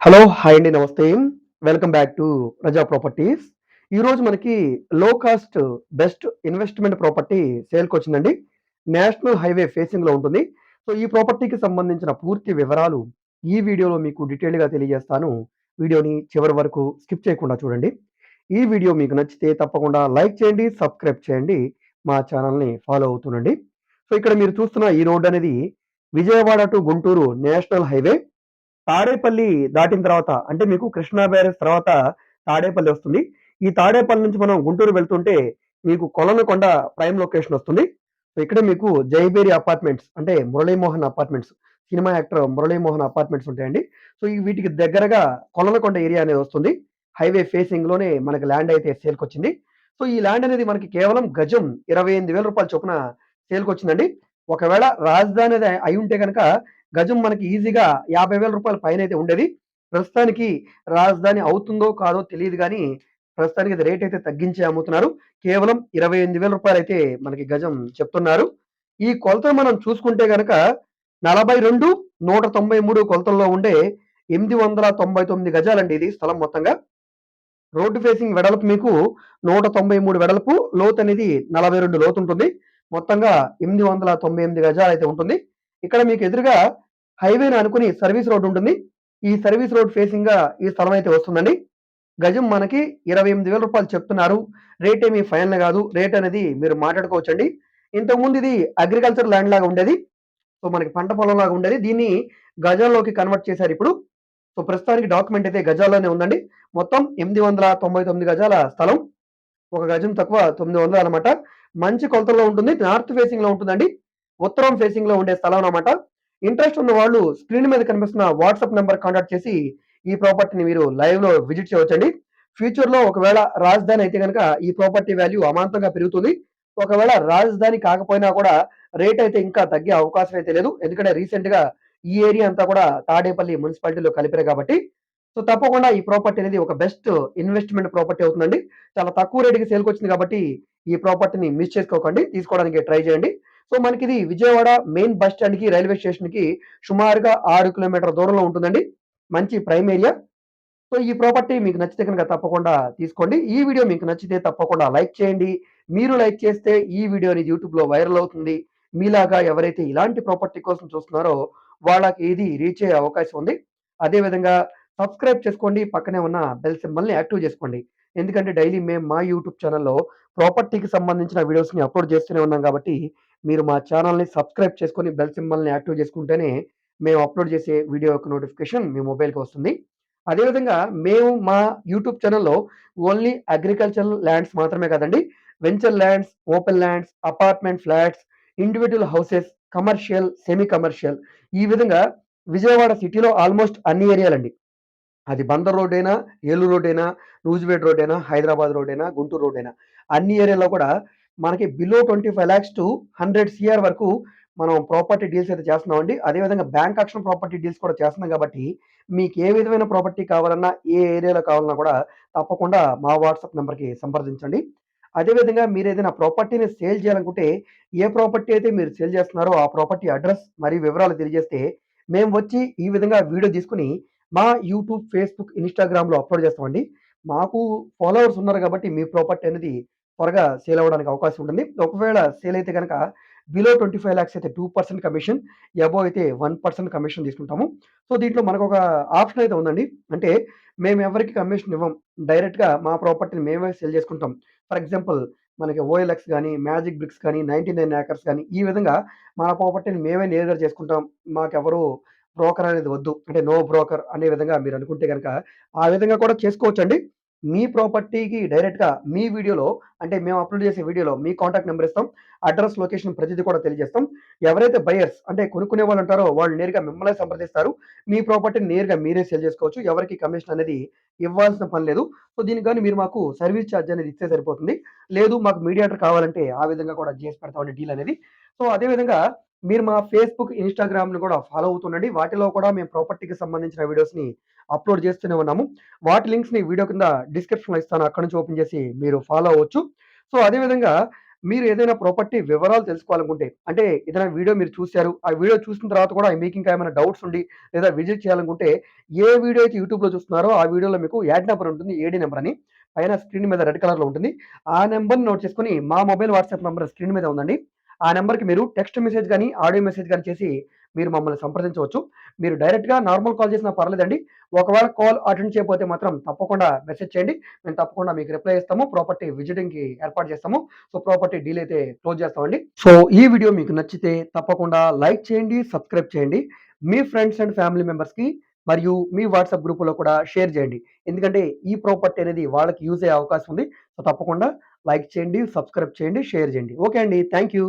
Hello hi అండి నమస్తే. Welcome back to Praja properties. ఈరోజు మనకి లో కాస్ట్ బెస్ట్ ఇన్వెస్ట్మెంట్ ప్రాపర్టీ సేల్కి వచ్చిందండి. నేషనల్ హైవే ఫేసింగ్లో ఉంటుంది. సో ఈ ప్రాపర్టీకి సంబంధించిన పూర్తి వివరాలు ఈ వీడియోలో మీకు డీటెయిల్గా తెలియజేస్తాను. వీడియోని చివరి వరకు స్కిప్ చేయకుండా చూడండి. ఈ వీడియో మీకు నచ్చితే తప్పకుండా లైక్ చేయండి సబ్స్క్రైబ్ చేయండి. మా ఛానల్ని ఫాలో అవుతుండండి. సో ఇక్కడ మీరు చూస్తున్న ఈ రోడ్ అనేది Vijayawada to Guntur national highway. Tadepalli దాటిన తర్వాత అంటే మీకు కృష్ణా బ్యారేజ్ తర్వాత తాడేపల్లి వస్తుంది. ఈ తాడేపల్లి నుంచి మనం గుంటూరు వెళ్తుంటే మీకు కొలనకొండ ప్రైమ్ లొకేషన్ వస్తుంది. సో ఇక్కడ మీకు జైబేరి అపార్ట్మెంట్స్ అంటే Murali Mohan apartments cinema actor Murali Mohan apartments ఉంటాయండి. సో ఈ వీటికి దగ్గరగా కొలనకొండ ఏరియా అనేది వస్తుంది. హైవే ఫేసింగ్లోనే మనకి ల్యాండ్ అయితే సేల్కి వచ్చింది సో ఈ ల్యాండ్ అనేది మనకి కేవలం గజం ఇరవై ఎనిమిది వేల రూపాయల చొప్పున సేల్కి వచ్చిందండి ఒకవేళ రాజధాని అనేది అయి ఉంటే కనుక గజం మనకి ఈజీగా యాభై వేల రూపాయల పైన అయితే ఉండేది. ప్రస్తుతానికి రాజధాని అవుతుందో కాదో తెలియదు కానీ ప్రస్తుతానికి ఇది రేట్ అయితే తగ్గించి అమ్ముతున్నారు. కేవలం ఇరవై ఎనిమిది వేల రూపాయలు అయితే మనకి గజం చెప్తున్నారు. ఈ కొలతలు మనం చూసుకుంటే గనక నలభై రెండు నూట తొంభై మూడు కొలతల్లో ఉండే ఎనిమిది వందల తొంభై తొమ్మిది గజాలండి ఇది స్థలం మొత్తంగా. రోడ్డు ఫేసింగ్ వెడల్పు మీకు నూట తొంభై మూడు వెడల్పు లోతు అనేది నలభై రెండు లోతు ఉంటుంది మొత్తంగా ఎనిమిది వందల తొంభై ఎనిమిది గజాలు అయితే ఉంటుంది. ఇక్కడ మీకు ఎదురుగా హైవేని అనుకుని సర్వీస్ రోడ్ ఉంటుంది. ఈ సర్వీస్ రోడ్ ఫేసింగ్గా ఈ స్థలం అయితే వస్తుందండి. గజం మనకి ఇరవై ఎనిమిది వేల రూపాయలు చెప్తున్నారు. రేట్ ఏమి ఫైనల్ కాదు. రేట్ అనేది మీరు మాట్లాడుకోవచ్చండి. ఇంతకుముందు ఇది అగ్రికల్చర్ ల్యాండ్ లాగా ఉండేది. సో మనకి పంట పొలం లాగా ఉండేది. దీన్ని గజాల్లోకి కన్వర్ట్ చేశారు ఇప్పుడు. సో ప్రస్తుతానికి డాక్యుమెంట్ అయితే గజాల్లోనే ఉందండి. మొత్తం ఎనిమిది వందల తొంభై తొమ్మిది గజాల స్థలం. ఒక గజం తక్కువ తొమ్మిది వందలు అనమాట మంచి కొలతల్లో ఉంటుంది. నార్త్ ఫేసింగ్లో ఉంటుందండి. ఉత్తరం ఫేసింగ్లో ఉండే స్థలం అనమాట ఇంట్రెస్ట్ ఉన్న వాళ్ళు స్క్రీన్ మీద కనిపిస్తున్న వాట్సాప్ నెంబర్ కాంటాక్ట్ చేసి ఈ ప్రాపర్టీని మీరు లైవ్లో విజిట్ చేయవచ్చండి. ఫ్యూచర్లో ఒకవేళ రాజధాని అయితే కనుక ఈ ప్రాపర్టీ వాల్యూ అమాంతంగా పెరుగుతుంది. ఒకవేళ రాజధాని కాకపోయినా కూడా రేట్ అయితే ఇంకా తగ్గే అవకాశం అయితే లేదు. ఎందుకంటే రీసెంట్గా ఈ ఏరియా అంతా కూడా తాడేపల్లి మున్సిపాలిటీలో కలిపారు కాబట్టి. సో తప్పకుండా ఈ ప్రాపర్టీ అనేది ఒక బెస్ట్ ఇన్వెస్ట్మెంట్ ప్రాపర్టీ అవుతుందండి. చాలా తక్కువ రేటుకి సేల్కి వచ్చింది కాబట్టి ఈ ప్రాపర్టీని మిస్ చేసుకోకండి. తీసుకోవడానికి ట్రై చేయండి. సో మనకి ఇది విజయవాడ మెయిన్ బస్ స్టాండ్కి రైల్వే స్టేషన్కి సుమారుగా ఆరు కిలోమీటర్ దూరంలో ఉంటుందండి. మంచి ప్రైమ్ ఏరియా. సో ఈ ప్రాపర్టీ మీకు నచ్చితే కనుక తప్పకుండా తీసుకోండి. ఈ వీడియో మీకు నచ్చితే తప్పకుండా లైక్ చేయండి. మీరు లైక్ చేస్తే ఈ వీడియో అనేది యూట్యూబ్లో వైరల్ అవుతుంది. మీలాగా ఎవరైతే ఇలాంటి ప్రాపర్టీ కోసం చూస్తున్నారో వాళ్ళకి ఇది రీచ్ అయ్యే అవకాశం ఉంది. అదేవిధంగా సబ్స్క్రైబ్ చేసుకోండి. పక్కనే ఉన్న బెల్ సింబల్ని యాక్టివ్ చేసుకోండి. ఎందుకంటే డైలీ మేము మా యూట్యూబ్ ఛానల్లో ప్రాపర్టీకి సంబంధించిన వీడియోస్ని అప్లోడ్ చేస్తూనే ఉన్నాం కాబట్టి మీరు మా ఛానల్ని సబ్స్క్రైబ్ చేసుకొని బెల్ సింబల్ని యాక్టివ్ చేసుకుంటేనే మేము అప్లోడ్ చేసే వీడియో యొక్క నోటిఫికేషన్ మీ మొబైల్కి వస్తుంది. అదేవిధంగా మేము మా యూట్యూబ్ ఛానల్లో ఓన్లీ అగ్రికల్చరల్ ల్యాండ్స్ మాత్రమే కదండి venture lands open lands apartment flats individual houses commercial semi commercial ఈ విధంగా విజయవాడ సిటీలో ఆల్మోస్ట్ అన్ని ఏరియాలండి అది బందర్ రోడ్ అయినా ఏలూరు రోడ్ అయినా నూజివేడ్ రోడ్ అయినా హైదరాబాద్ రోడ్ అయినా గుంటూరు రోడ్ అయినా అన్ని ఏరియాలో కూడా మనకి below twenty five lakhs to hundred CR వరకు మనం ప్రాపర్టీ డీల్స్ అయితే చేస్తున్నాం అండి. అదేవిధంగా బ్యాంక్ ఆక్షన్ ప్రాపర్టీ డీల్స్ కూడా చేస్తున్నాం కాబట్టి మీకు ఏ విధమైన ప్రాపర్టీ కావాలన్నా ఏ ఏరియాలో కావాలన్నా కూడా తప్పకుండా మా వాట్సాప్ నెంబర్కి సంప్రదించండి. అదేవిధంగా మీరు ఏదైనా ప్రాపర్టీని సేల్ చేయాలనుకుంటే ఏ ప్రాపర్టీ అయితే మీరు సేల్ చేస్తున్నారో ఆ ప్రాపర్టీ అడ్రస్ మరియు వివరాలు తెలియజేస్తే మేము వచ్చి ఈ విధంగా వీడియో తీసుకుని మా యూట్యూబ్ ఫేస్బుక్ ఇన్స్టాగ్రామ్లో అప్లోడ్ చేస్తామండి. మాకు ఫాలోవర్స్ ఉన్నారు కాబట్టి మీ ప్రాపర్టీ అనేది త్వరగా సేల్ అవ్వడానికి అవకాశం ఉంటుంది. ఒకవేళ సేల్ అయితే కనుక బిలో ట్వంటీ ఫైవ్ ల్యాక్స్ అయితే టూ పర్సెంట్ కమిషన్ అబో అయితే వన్ పర్సెంట్ కమిషన్ తీసుకుంటాము. సో దీంట్లో మనకు ఒక ఆప్షన్ అయితే ఉందండి. అంటే మేము ఎవరికి కమిషన్ ఇవ్వం? డైరెక్ట్గా మా ప్రాపర్టీని మేమే సేల్ చేసుకుంటాం. ఫర్ ఎగ్జాంపుల్ మనకి ఓఎల్ఎక్స్ కానీ మ్యాజిక్ బ్రిక్స్ కానీ నైంటీ నైన్ ఏకర్స్ కానీ ఈ విధంగా మన ప్రాపర్టీని మేమే నేరుగా చేసుకుంటాం. మాకెవరు బ్రోకర్ అనేది వద్దు. అంటే నో బ్రోకర్ అనే విధంగా మీరు అనుకుంటే కనుక ఆ విధంగా కూడా చేసుకోవచ్చండి. మీ ప్రాపర్టీకి డైరెక్ట్గా మీ వీడియోలో అంటే మేము అప్లోడ్ చేసే వీడియోలో మీ కాంటాక్ట్ నెంబర్ ఇస్తాం అడ్రస్ లొకేషన్ ప్రతిదీ కూడా తెలియజేస్తాం. ఎవరైతే బయర్స్ అంటే కొనుక్కునే వాళ్ళు ఉంటారో వాళ్ళు నేరుగా మిమ్మల్ని సంప్రదిస్తారు. మీ ప్రాపర్టీని నేరుగా మీరే సేల్ చేసుకోవచ్చు. ఎవరికి కమిషన్ అనేది ఇవ్వాల్సిన పని లేదు. సో దీనికి కానీ మీరు మాకు సర్వీస్ ఛార్జ్ అనేది ఇస్తే సరిపోతుంది. లేదు మాకు మీడియాటర్ కావాలంటే ఆ విధంగా కూడా చేసి పెడతామండి డీల్ అనేది. సో అదేవిధంగా మీరు మా ఫేస్బుక్ ఇన్స్టాగ్రామ్ను కూడా ఫాలో అవుతుండండి వాటిలో కూడా మేము ప్రాపర్టీకి సంబంధించిన వీడియోస్ని అప్లోడ్ చేస్తూనే ఉన్నాము వాటి లింక్స్ని వీడియో కింద డిస్క్రిప్షన్లో ఇస్తాను అక్కడ నుంచి ఓపెన్ చేసి మీరు ఫాలో అవ్వచ్చు సో అదేవిధంగా మీరు ఏదైనా ప్రాపర్టీ వివరాలు తెలుసుకోవాలనుకుంటే అంటే ఏదైనా వీడియో మీరు చూశారు ఆ వీడియో చూసిన తర్వాత కూడా మీకు ఇంకా ఏమైనా డౌట్స్ ఉండి లేదా విజిట్ చేయాలనుకుంటే ఏ వీడియో అయితే యూట్యూబ్‌లో చూస్తున్నారో ఆ వీడియోలో మీకు యాడ్ నెంబర్ ఉంటుంది. ఏడీ నెంబర్ అని. పైన స్క్రీన్ మీద రెడ్ కలర్‌లో ఉంటుంది. ఆ నెంబర్ని నోట్ చేసుకుని మా మొబైల్ వాట్సాప్ నంబర్ స్క్రీన్ మీద ఉందండి. ఆ నెంబర్కి మీరు టెక్స్ట్ మెసేజ్ కానీ ఆడియో మెసేజ్ కానీ చేసి మీరు మమ్మల్ని సంప్రదించవచ్చు. మీరు డైరెక్ట్‌గా నార్మల్ కాల్ చేసినా పర్లేదండి. ఒకవేళ కాల్ అటెండ్ చేయకపోతే మాత్రం తప్పకుండా మెసేజ్ చేయండి. మేము తప్పకుండా మీకు రిప్లై ఇస్తాము. ప్రాపర్టీ విజిటింగ్‌కి ఏర్పాటు చేస్తాము. సో, ప్రాపర్టీ డీల్ అయితే క్లోజ్ చేస్తామండి. సో, ఈ వీడియో మీకు నచ్చితే తప్పకుండా లైక్ చేయండి, సబ్స్క్రైబ్ చేయండి. మీ ఫ్రెండ్స్ అండ్ ఫ్యామిలీ మెంబర్స్‌కి మరియు మీ వాట్సాప్ గ్రూప్‌లో కూడా షేర్ చేయండి. ఎందుకంటే ఈ ప్రాపర్టీ అనేది వాళ్ళకి యూజ్ అయ్యే అవకాశం ఉంది. సో, తప్పకుండా లైక్ చేయండి, సబ్స్క్రైబ్ చేయండి, షేర్ చేయండి. ఓకే అండి. Thank you.